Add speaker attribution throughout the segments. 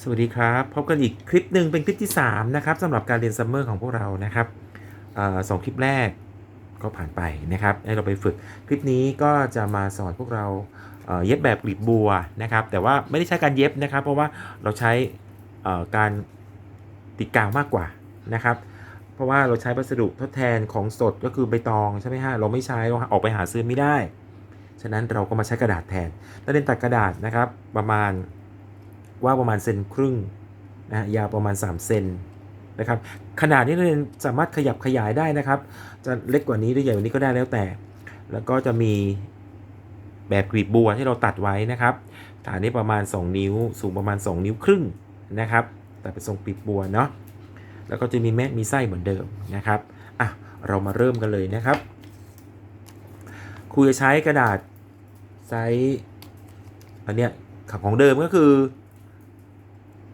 Speaker 1: สวัสดีครับ พบกันอีกคลิปหนึ่งเป็นคลิปที่ 3 นะครับสำหรับการเรียนซัมเมอร์ของพวกเรานะครับออสองคลิปแรกก็ผ่านไปนะครับให้เราไปฝึกคลิปนี้ก็จะมาสอนพวกเราเย็บแบบกลีบบัวนะครับ แต่ว่าไม่ได้ใช้การเย็บนะครับ เพราะว่าเราใช้การติดกาวมากกว่านะครับ เพราะว่าเราใช้วัสดุทดแทนของสดก็คือใบตองใช่ไหมฮะเราไม่ใช้เราออกไปหาซื้อไม่ได้ ฉะนั้นเราก็มาใช้กระดาษแทนนักเรียนตัดกระดาษนะครับประมาณ กว่างประมาณเซนครึ่งนะฮะยาวประมาณ 3 เซนนะครับขนาดนี้เรียนสามารถขยับขยายได้นะครับ จะเล็กกว่านี้หรือใหญ่กว่านี้ก็ได้แล้วแต่ แล้วก็จะมีแบบกรีบบัวที่เราตัดไว้นะครับฐานนี้ประมาณ 2 นิ้ว สูงประมาณ 2 นิ้วครึ่งนะครับแต่เป็นทรงกรีบบัวเนาะแล้วก็จะมีแม่มีไส้เหมือนเดิมนะครับอะเรามาเริ่มกันเลยนะครับครูจะใช้กระดาษไซส์อันเนี้ยของเดิมก็คือ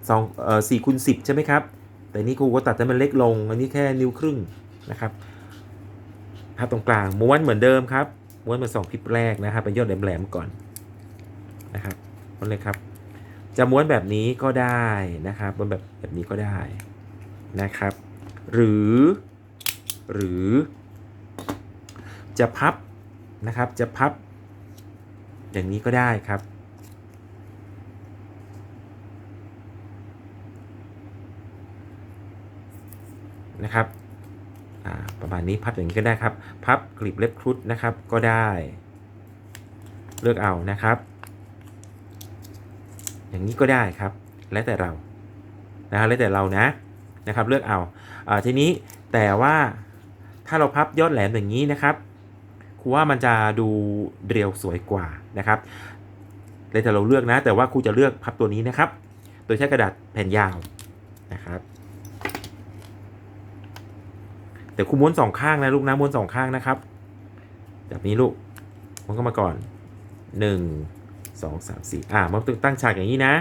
Speaker 1: สองเอ่อสี่คูณสิบใช่ไหมครับ แต่นี่ครูก็ตัดให้มันเล็กลง อันนี้แค่นิ้วครึ่งนะครับพับตรงกลางม้วนเหมือนเดิมครับ ม้วนเหมาสองคลิปแรกนะครับเป็นยอดแหลมๆก่อนนะครับม้วนเลยครับ จะม้วนแบบนี้ก็ได้นะครับม้วนแบบแบบนี้ก็ได้นะครับ หรือ หรือ จะพับนะครับ จะพับ อย่างนี้ก็ได้ครับ นะครับประมาณนี้พับอย่างนี้ก็ได้ครับ พับกลีบเล็บครุฑนะครับก็ได้ เลือกเอานะครับ อย่างนี้ก็ได้ครับ แล้วแต่เรานะฮะแล้วแต่เรานะนะครับ เลือกเอาอาทีนี้แต่ว่าถ้าเราพับยอดแหลมอย่างนี้นะครับครูว่ามันจะดูเรียวสวยกว่านะครับเลยแต่เราเลือกนะ แต่ว่าครูจะเลือกพับตัวนี้นะครับ โดยใช้กระดาษแผ่นยาวนะครับ แต่ครูม้วนสองข้างนะลูกนะม้วนสองข้างนะครับ แบบนี้ลูกม้วนเข้ามาก่อนหนึ่งสองสามสี่อ่ามาตั้งฉากอย่างนี้นะ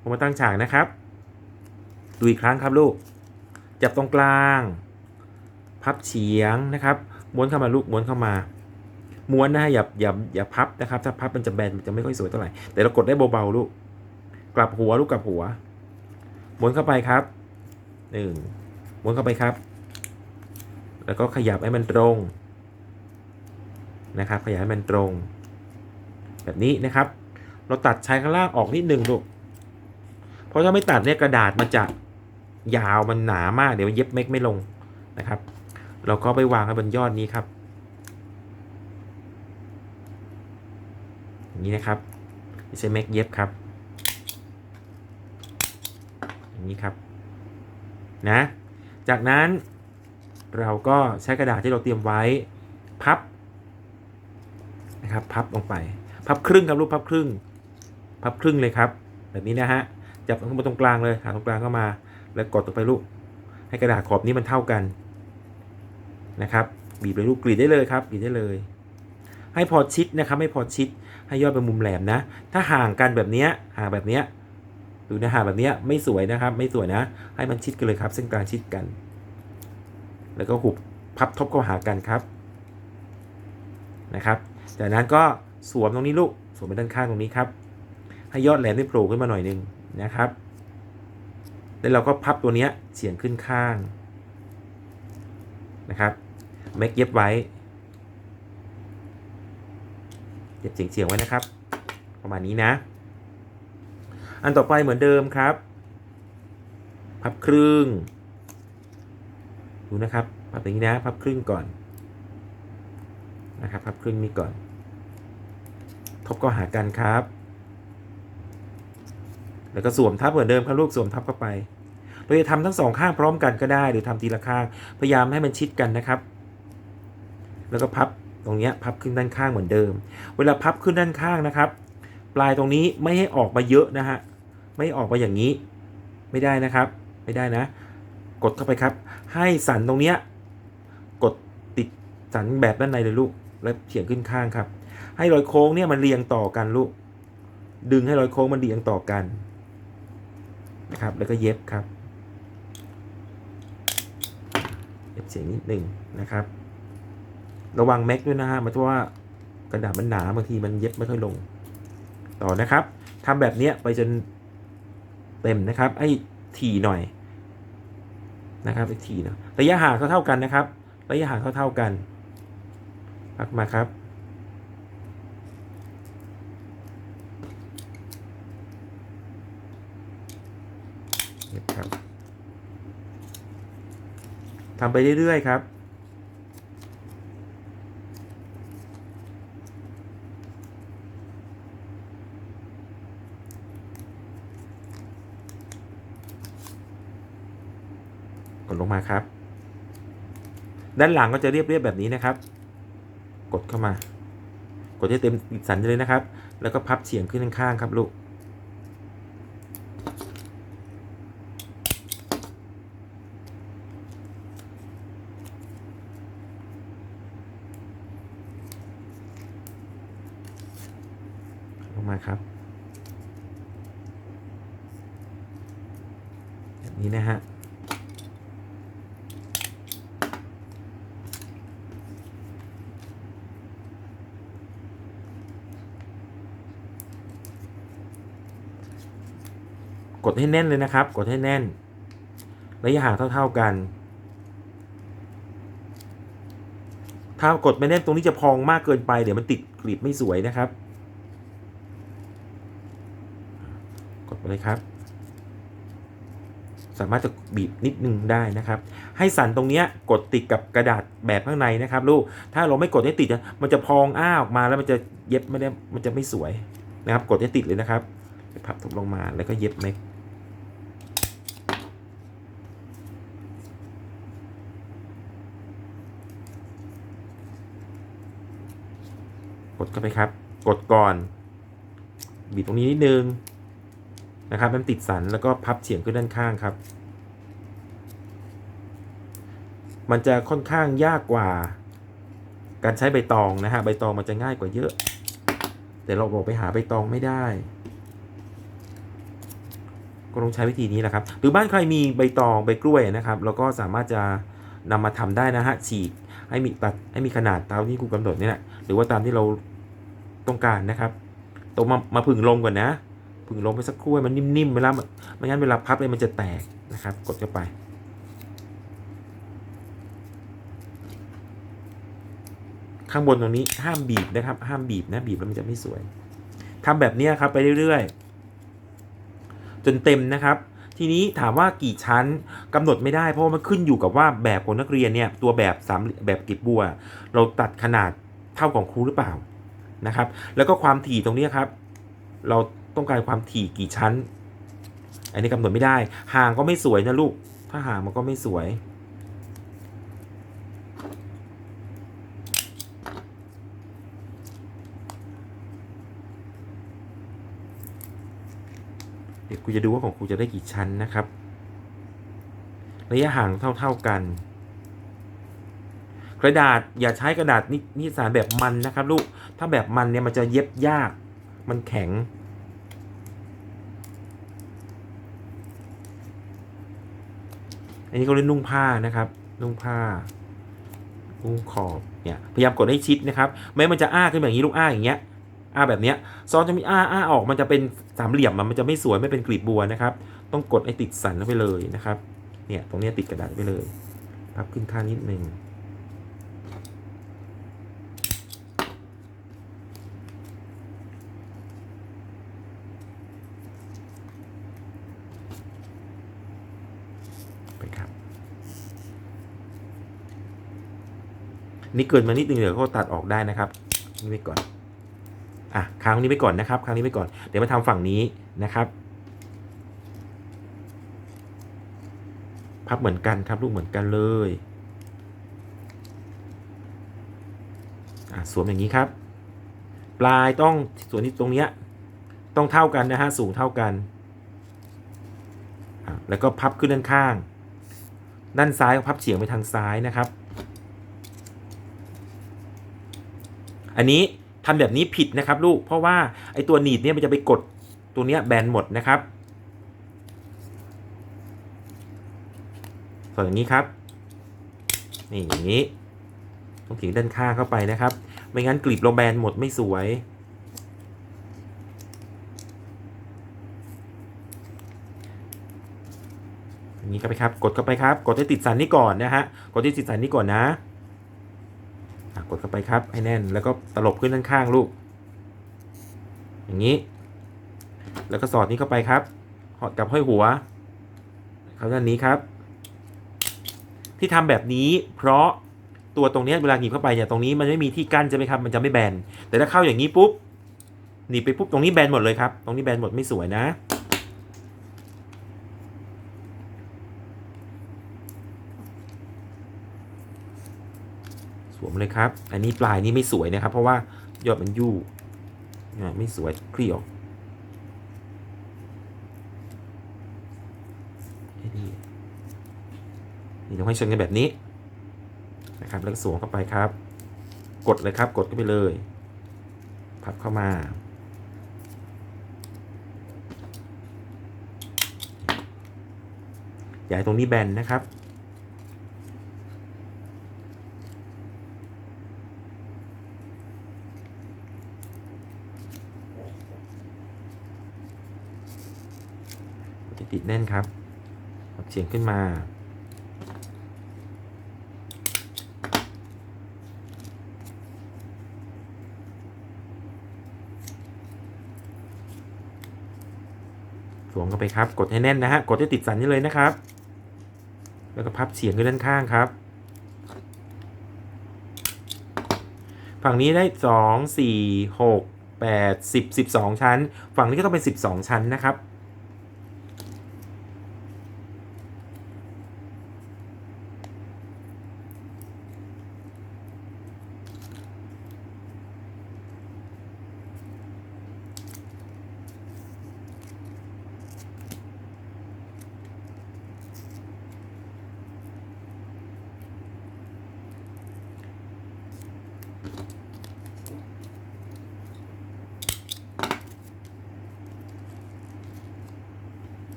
Speaker 1: ผมมาตั้งฉากนะครับ ดูอีกครั้งครับลูก จับตรงกลาง พับเฉียงนะครับ ม้วนเข้ามาลูกม้วนเข้ามาม้วนนะฮะอย่าอย่าอย่าพับนะครับ ถ้าพับมันจะแบนมันจะไม่ค่อยสวยเท่าไหร่ แต่เรากดได้เบาๆลูก กลับหัวลูกกลับหัว ม้วนเข้าไปครับหนึ่งม้วนเข้าไปครับ แล้วก็ขยับให้มันตรงนะครับ ขยับให้มันตรง แบบนี้นะครับ เราตัดชายข้างล่างออกนิดหนึ่งลูกเพราะถ้าไม่ตัดเนี่ยกระดาษมันจะยาวมันหนามาก เดี๋ยวเย็บเม็กไม่ลงนะครับ เราก็ไปวางไว้บนยอดนี้ครับอย่างนี้นะครับใช้เม็กเย็บครับอย่างนี้ครับนะ จากนั้น เราก็ใช้กระดาษที่เราเตรียมไว้พับนะครับพับลงไป พับครึ่งครับลูกพับครึ่ง พับครึ่งเลยครับ แบบนี้นะฮะจับเข้ามาตรงกลางเลยหาตรงกลางเข้ามา แล้วกดตัวไปลูก ให้กระดาษขอบนี้มันเท่ากันนะครับบีบเลยลูกกรีดได้เลยครับกรีดได้เลย ให้พอชิดนะครับไม่พอชิดให้ยอดเป็นมุมแหลมนะ ถ้าห่างกันแบบนี้ห่างแบบนี้ดูนะห่างแบบนี้ไม่สวยนะครับ ไม่สวยนะ ให้มันชิดกันเลยครับเส้นกลางชิดกัน แล้วก็หุบพับทบเข้าหากันครับนะครับ จากนั้นก็สวมตรงนี้ลูกสวมไปด้านข้างตรงนี้ครับ ให้ยอดแหลมได้โผล่ขึ้นมาหน่อยนึงนะครับ แล้วเราก็พับตัวเนี้ยเฉียงขึ้นข้างนะครับเม็กเย็บไว้เย็บเฉียงๆไว้นะครับ ประมาณนี้นะ อันต่อไปเหมือนเดิมครับ พับครึ่ง ดูนะครับพับอย่างนี้นะพับครึ่งก่อนนะครับพับครึ่งนี้ก่อน ทบก็หากันครับ แล้วก็สวมทับเหมือนเดิมครับลูกสวมทับเข้าไป เราจะทำทั้งสองข้างพร้อมกันก็ได้ หรือทำทีละข้าง พยายามให้มันชิดกันนะครับ แล้วก็พับตรงนี้พับขึ้นด้านข้างเหมือนเดิม เวลาพับขึ้นด้านข้างนะครับ ปลายตรงนี้ไม่ให้ออกมาเยอะนะฮะ ไม่ออกมาอย่างนี้ ไม่ได้นะครับ ไม่ได้นะ กดเข้าไปครับ ให้สันตรงเนี้ยกดติดสันแบบด้านในเลยลูก แล้วเฉียงขึ้นข้างครับ ให้รอยโค้งเนี่ยมันเรียงต่อกันลูก ดึงให้รอยโค้งมันเรียงต่อกันนะครับ แล้วก็เย็บครับ เย็บเฉียงนิดหนึ่งนะครับ ระวังแม็กด้วยนะฮะมันเพราะว่ากระดาษมันหนาบางทีมันเย็บไม่ค่อยลง ต่อนะครับทำแบบเนี้ยไปจนเต็มนะครับ ไอ้ทีหน่อย นะครับไอ้ทีหนะระยะห่างเท่ากันนะครับ ระยะห่างเท่ากันพักมาครับเก็บครับทำไปเรื่อยๆครับ กดลง มาครับ ด้านหลังก็จะเรียบเรียบๆแบบนี้นะครับ กดเข้ามา กดให้เต็มสันเลยนะครับ แล้วก็พับเฉียงขึ้นข้างๆครับลูก ลงมาครับ แบบนี้นะฮะ กดให้แน่นเลยนะครับ กดให้แน่น ระยะห่างเท่า ๆกัน ถ้ากดไม่แน่นตรงนี้จะพองมากเกินไปเดี๋ยวมันติดกลีบไม่สวยนะครับ กดไปเลยครับ สามารถจะบีบนิดนึงได้นะครับ ให้สันตรงนี้กดติดกับกระดาษแบบข้างในนะครับลูก ถ้าเราไม่กดให้ติดมันจะพองอ้าออกมาแล้วมันจะเย็บไม่ได้มันจะไม่สวยนะครับ กดให้ติดเลยนะครับพับทุบลงมาแล้วก็เย็บเม็ก ดเข้าไปครับ กดก่อนบีบตรงนี้นิดนึงนะครับมันติดสันแล้วก็พับเฉียงขึ้นด้านข้างครับ มันจะค่อนข้างยากกว่า การใช้ใบตองนะฮะใบตองมันจะง่ายกว่าเยอะ แต่เราบอกไปหาใบตองไม่ได้ ก็ต้องใช้วิธีนี้แหละครับ หรือบ้านใครมีใบตองใบกล้วยนะครับเราก็สามารถจะนำมาทำได้นะฮะฉีกให้มีตัดให้มีขนาดตามที่ครูกำหนดนี่แหละหรือว่าตามที่เรา ต้องการนะครับตรงมามาผึ่งลมก่อนนะผึ่งลมไปสักครู่ให้มันนิ่มๆเวลามันไม่งั้นเวลาพับเลยมันจะแตกนะครับ กดเข้าไป ข้างบนตรงนี้ห้ามบีบนะครับ ห้ามบีบนะบีบแล้วมันจะไม่สวยทำแบบนี้ครับไปเรื่อยๆ จนเต็มนะครับทีนี้ถามว่ากี่ชั้นกำหนดไม่ได้เพราะว่ามันขึ้นอยู่กับว่าแบบของนักเรียนเนี่ยตัวแบบสามแบบกลีบบัว เราตัดขนาดเท่าของครูหรือเปล่า นะครับ แล้วก็ความถี่ตรงนี้ครับ เราต้องการความถี่กี่ชั้น อันนี้กำหนดไม่ได้ ห่างก็ไม่สวยนะลูก ถ้าห่างมันก็ไม่สวย เดี๋ยวครูจะดูว่าของครูจะได้กี่ชั้นนะครับ ระยะห่างเท่าๆกัน กระดาษอย่าใช้กระดาษนินิสานแบบมันนะครับ ลูก ถ้าแบบมันเนี่ยมันจะเย็บยาก มันแข็ง อันนี้เขาเรียกนุ่งผ้านะครับ นุ่งผ้านุ่งขอบเนี่ยพยายามกดให้ชิดนะครับ ไม่มันจะอ้าขึ้นแบบนี้ลูกอ้าอย่างเงี้ยอ้าแบบเนี้ยซอนจะมีอ้าอ้าออกมันจะเป็นสามเหลี่ยมมันจะไม่สวยไม่เป็นกลีบบัวนะครับ ต้องกดให้ติดสันไปเลยนะครับ เนี่ยตรงนี้ติดกระดาษไปเลยพับขึ้นข้างนิดนึง ไปครับ นี่เกินมานิดนึงเดี๋ยวก็ตัดออกได้นะครับนี่ไว้ก่อนอะครั้งนี้ไปก่อนนะครับครั้งนี้ไปก่อนเดี๋ยวมาทำฝั่งนี้นะครับ พับเหมือนกันครับลูกเหมือนกันเลยอะสวมอย่างนี้ครับ ปลายต้องส่วนที่ตรงเนี้ยต้องเท่ากันนะฮะสูงเท่ากันแล้วก็พับขึ้นด้านข้าง ด้านซ้ายพับเฉียงไปทางซ้ายนะครับ อันนี้ทำแบบนี้ผิดนะครับลูก เพราะว่าไอตัวหนีบเนี่ยมันจะไปกดตัวเนี้ยแบนหมดนะครับส่วนอย่างนี้ครับนี่อย่างนี้ต้องถึงด้านข้างเข้าไปนะครับ ไม่งั้นกลีบเราแบนหมดไม่สวย อย่างนี้เข้าไปครับ กดเข้าไปครับ กดให้ติดสันนี่ก่อนนะฮะ กดที่ติดสันนี่ก่อนนะ กดเข้าไปครับให้แน่น แล้วก็ตลบขึ้นด้านข้างลูก อย่างนี้ แล้วก็สอดนี้เข้าไปครับหอดกับห้อยหัวเข้าด้านนี้ครับ ที่ทำแบบนี้เพราะตัวตรงนี้เวลาหนีบเข้าไปเนี่ยตรงนี้มันไม่มีที่กั้นใช่ไหมครับ มันจะไม่แบน แต่ถ้าเข้าอย่างนี้ปุ๊บหนีบไปปุ๊บตรงนี้แบนหมดเลยครับ ตรงนี้แบนหมดไม่สวยนะ มเลยครับ อันนี้ปลายนี้ไม่สวยนะครับ เพราะว่ายอดมันยู่ไม่สวยคลี่ออกให้ดีนี่ต้องให้ชนกันแบบนี้นะครับ แล้วก็สวมเข้าไปครับ กดเลยครับ กดเข้าไปเลย พับเข้ามาอย่าให้ตรงนี้แบนนะครับ ติดติดแน่นครับพับเฉียงขึ้นมา สวมเข้าไปครับ กดให้แน่นนะฮะ กดให้ติดสันนี่เลยนะครับ แล้วก็พับเฉียงขึ้นด้านข้างครับ ฝั่งนี้ได้สองสี่หกแปดสิบสิบสองชั้น ฝั่งนี้ก็ต้องเป็นสิบสองชั้นนะครับ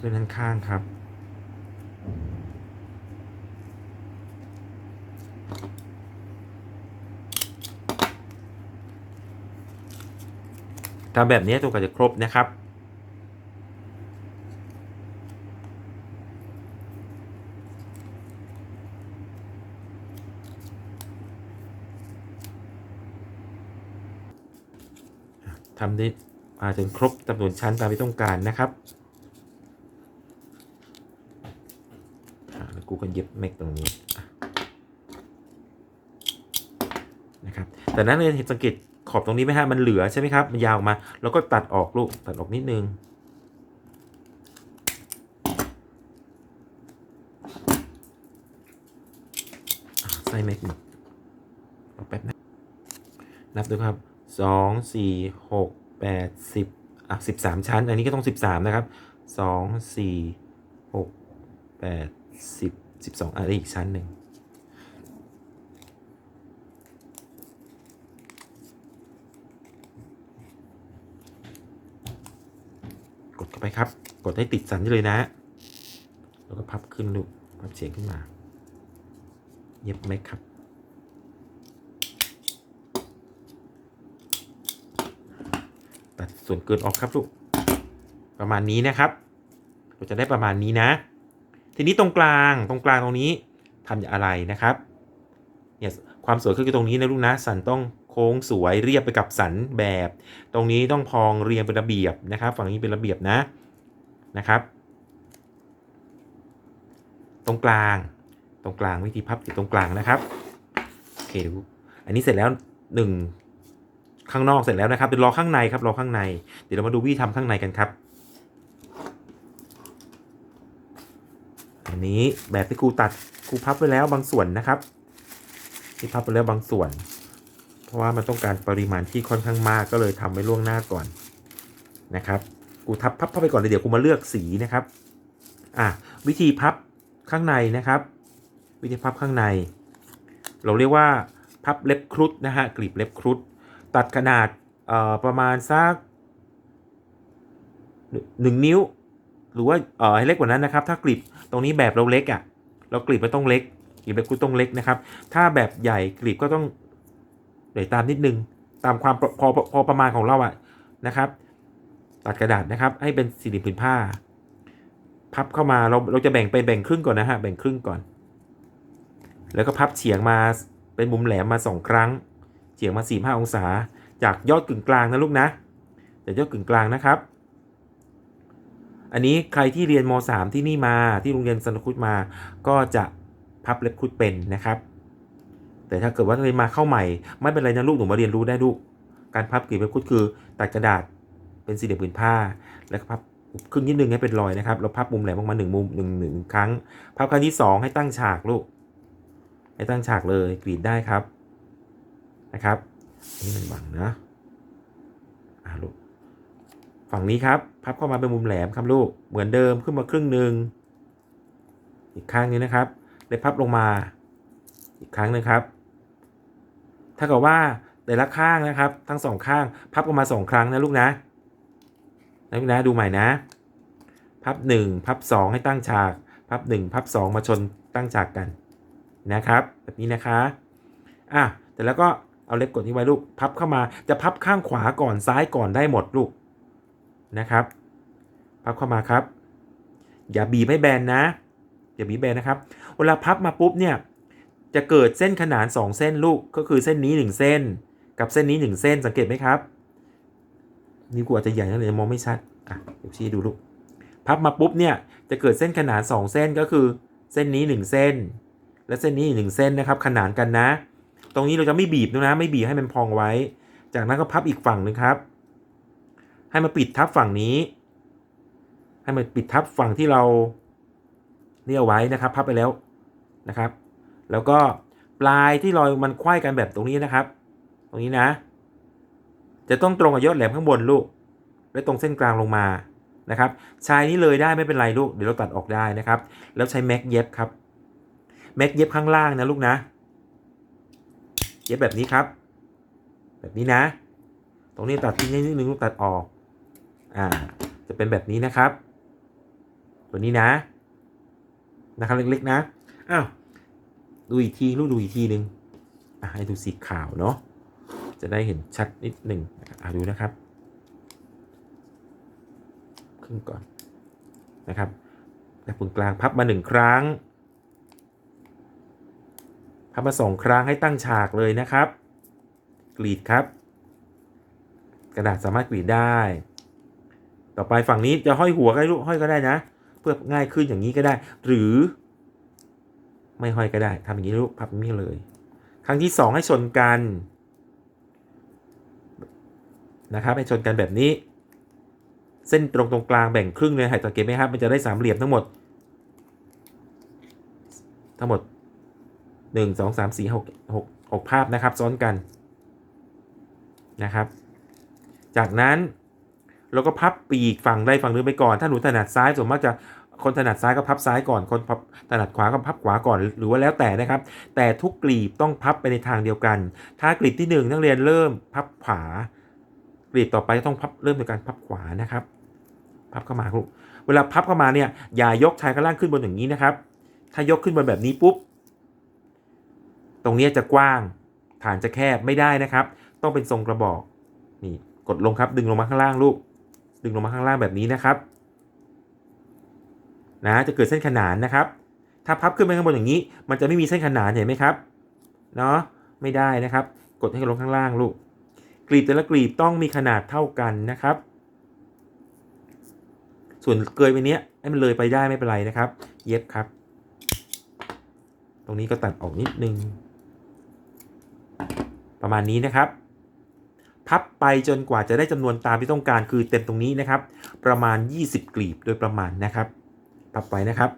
Speaker 1: เส้นข้างครับ ทำแบบนี้ตัวก็จะครบนะครับทำได้มาจนครบจำนวนชั้นตามที่ต้องการนะครับ อ่าแล้ว ก็เย็บเมกตรงนี้นะครับแต่นั้นเลยเห็นสังเกตขอบตรงนี้ไหมฮะมันเหลือใช่ไหมครับมันยาวออกมา แล้วก็ตัดออกลูกตัดออกนิดนึงใส่เมกหมดรอแป๊บนะนับดูครับสองสี่หกแปดสิบอะสิบสามชั้น อันนี้ก็ต้องสิบสามนะครับสองสี่หกแปดสิบ สิบสองอะได้อีกชั้นหนึ่งกดเข้าไปครับ กดให้ติดสันเลยนะ แล้วก็พับขึ้นลูกพับเฉียงขึ้นมา เย็บไหมครับตัดส่วนเกินออกครับลูกประมาณนี้นะครับ เราจะได้ประมาณนี้นะ ทีนี้ตรงกลางตรงกลางตรงนี้ทำอะไรนะครับเนี่ยความสวยคือตรงนี้นะลูกนะสันต้องโค้งสวยเรียบไปกับสันแบบ ตรงนี้ต้องพองเรียงเป็นระเบียบนะครับ ฝั่งนี้เป็นระเบียบนะนะครับ ตรงกลางตรงกลางวิธีพับติดตรงกลางนะครับโอเคดูอันนี้เสร็จแล้วหนึ่งข้างนอกเสร็จแล้วนะครับเดี๋ยวรอข้างในครับรอข้างใน เดี๋ยวเรามาดูวิธีทำข้างในกันครับ อันนี้แบบที่ครูตัดครูพับไว้แล้วบางส่วนนะครับที่พับไปแล้วบางส่วน เพราะว่ามันต้องการปริมาณที่ค่อนข้างมากก็เลยทำไว้ล่วงหน้าก่อนนะครับกูทับพับเข้าไปก่อนเลยเดี๋ยวกูมาเลือกสีนะครับอะวิธีพับข้างในนะครับ วิธีพับข้างใน เราเรียกว่าพับเล็บครุฑนะฮะกลีบเล็บครุฑตัดขนาดเอ่อประมาณสักหนึ่งนิ้ว หรือว่าเอ่อให้เล็กกว่านั้นนะครับ ถ้ากลีบ ตรงนี้แบบเราเล็กอะ่ะ เรากลีบไม่ต้องเล็กกลีบแบบกูต้องเล็กนะครับ ถ้าแบบใหญ่กลีบก็ต้องใหญ่ตามนิดนึง ตามความพอพอพอประมาณของเราอะนะครับ ตัดกระดาษนะครับ ให้เป็นสี่เหลี่ยมผืนผ้า พับเข้ามาเราเราจะแบ่งไปแบ่งครึ่งก่อนนะฮะแบ่งครึ่งก่อน แล้วก็พับเฉียงมาเป็นมุมแหลมมาสองครั้ง เฉียงมาสี่ห้าองศา จากยอดกึ่งกลางนะลูกนะจากยอดกึ่งกลางนะครับ อันนี้ใครที่เรียนม .3 ที่นี่มาที่โรงเรียนสันคุตมา ก็จะพับเล็บคุดเป็นนะครับ แต่ถ้าเกิดว่าเรียนมาเข้าใหม่ ไม่เป็นไรนะลูกหนูมาเรียนรู้ได้ลูก การพับกลีบเล็บคุดคือตัดกระดาษเป็นสี่เหลี่ยมผืนผ้า แล้วก็พับครึ่งนิดนึงให้เป็นรอยนะครับแล้วพับมุมแหลมออกมาหนึ่งมุมหนึ่งหนึ่งครั้งพับครั้งที่สองให้ตั้งฉากลูกให้ตั้งฉากเลยกรีดได้ครับนะครับอันนี่มันบังนะอ่าลูก ฝั่งนี้ครับ พับเข้ามาเป็นมุมแหลมครับลูก เหมือนเดิมขึ้นมาครึ่งหนึ่ง อีกข้างนี้นะครับเลยพับลงมา อีกครั้งหนึงครับ ถ้าเกิดว่าแต่ละข้างนะครับ ทั้งสองข้าง พับออกมาสองครั้งนะลูกนะนะลูกนะดูใหม่นะ พับหนึ่งพับสองให้ตั้งฉาก พับหนึ่งพับสองมาชนตั้งฉากกันนะครับ แบบนี้นะคะอะแต่แล้วก็เอาเล็บกดที่ไว้ลูก พับเข้ามาจะพับข้างขวาก่อนซ้ายก่อนได้หมดลูก นะครับ พับเข้ามาครับ อย่าบีบให้แบนนะ อย่าบีบแบนนะครับ เวลาพับมาปุ๊บเนี่ย จะเกิดเส้นขนาน 2 เส้นลูก ก็คือเส้นนี้ 1 เส้น กับเส้นนี้ 1 เส้น สังเกตไหมครับนิ้วกูอาจจะใหญ่นะเลยมองไม่ชัด อะ เดี๋ยวชี้ดูลูก พับมาปุ๊บเนี่ย จะเกิดเส้นขนาน 2 เส้นก็คือ เส้นนี้ 1 เส้น และเส้นนี้อีกหนึ่งเส้นนะครับ ขนานกันนะ ตรงนี้เราจะไม่บีบนะ ไม่บีบให้มันพองไว้ จากนั้นก็พับอีกฝั่งหนึ่งครับ ให้มาปิดทับฝั่งนี้ ให้มันปิดทับฝั่งที่เราเนี่ยเอาไว้นะครับพับไปแล้วนะครับ แล้วก็ปลายที่รอยมันควยกันแบบตรงนี้นะครับ ตรงนี้นะ จะต้องตรงกับยอดแหลมข้างบนลูก และตรงเส้นกลางลงมานะครับใชายนี้เลยได้ไม่เป็นไรลูกเดี๋ยวเราตัดออกได้นะครับ แล้วใช้แม็กเย็บครับแม็กเย็บข้างล่างนะลูกนะ เย็บแบบนี้ครับ แบบนี้นะ ตรงนี้ตัดทิ้งนิดนึงลูกตัดออก อ่า จะเป็นแบบนี้นะครับ ตัวนี้นะ นะครับเล็กๆนะ อ้าว ดูอีกทีลูกดูอีกทีหนึ่งอะให้ดูสีขาวเนาะ จะได้เห็นชัดนิดหนึ่งอะดูนะครับครึ่งก่อนนะครับแต่ปุ่นกลางพับมาหนึ่งครั้ง พับมาสองครั้งให้ตั้งฉากเลยนะครับ กรีดครับ กระดาษสามารถกรีดได้ ต่อไปฝั่งนี้จะห้อยหัวก็ได้ลูกห้อยก็ได้นะ เพื่อง่ายขึ้นอย่างนี้ก็ได้ หรือ ไม่ห้อยก็ได้ทำอย่างนี้ลูกพับอย่างนี้เลย ครั้งที่สองให้ชนกันนะครับให้ชนกันแบบนี้ เส้นตรงตรงกลางแบ่งครึ่งเลยให้สังเกตไหมครับ มันจะได้สามเหลี่ยมทั้งหมด ทั้งหมดหนึ่งสองสามสี่หกหกหกภาพนะครับ ซ้อนกันนะครับ จากนั้น เราก็พับปีกฝั่งใดฝั่งหนึงไปก่อน ถ้าหนูถนัดซ้ายส่วนมากจะคนถนัดซ้ายก็พับซ้ายก่อน คนพับถนัดขวาก็พับขวาก่อน หรือว่าแล้วแต่นะครับ แต่ทุกกลีบต้องพับไปในทางเดียวกัน ถ้ากลีบที่หนึ่งนักเรียนเริ่มพับขวา กลีบต่อไปต้องพับเริ่มโดยการพับขวานะครับ พับเข้ามาลูกเวลาพับเข้ามาเนี่ยอย่ายกชายข้างล่างขึ้นบนอย่างนี้นะครับ ถ้ายกขึ้นบนแบบนี้ปุ๊บ ตรงนี้จะกว้าง ฐานจะแคบไม่ได้นะครับ ต้องเป็นทรงกระบอก นี่กดลงครับ ดึงลงมาข้างล่างลูก ดึงลงมาข้างล่างแบบนี้นะครับนะจะเกิดเส้นขนานนะครับ ถ้าพับขึ้นไปข้างบนอย่างนี้ มันจะไม่มีเส้นขนานเห็นไหมครับเนาะไม่ได้นะครับ กดให้ลงข้างล่างลูกกลีบแต่ละกลีบต้องมีขนาดเท่ากันนะครับ ส่วนเกยไปเนี้ยให้มันเลยไปได้ไม่เป็นไรนะครับ เย็บครับ ตรงนี้ก็ตัดออกนิดนึง ประมาณนี้นะครับ พับไปจนกว่าจะได้จำนวนตามที่ต้องการคือเต็มตรงนี้นะครับ ประมาณ 20 กลีบโดยประมาณนะครับ พับไปนะครับ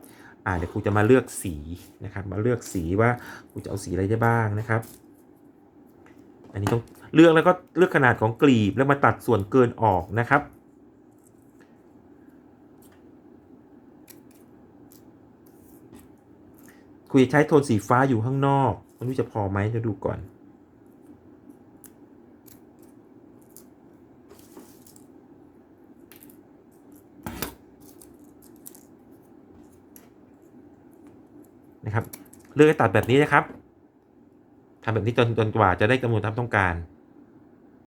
Speaker 1: อ่าเดี๋ยวครูจะมาเลือกสีนะครับ มาเลือกสีว่าครูจะเอาสีอะไรได้บ้างนะครับ อันนี้ต้องเลือกแล้วก็เลือกขนาดของกลีบแล้วมาตัดส่วนเกินออกนะครับคุยใช้โทนสีฟ้าอยู่ข้างนอกม่รู้จะพอไหมจะดูก่อน นะครับเลือกตัดแบบนี้นะครับทำแบบนี้จนจนกว่าจะได้จำนวนตามต้องการ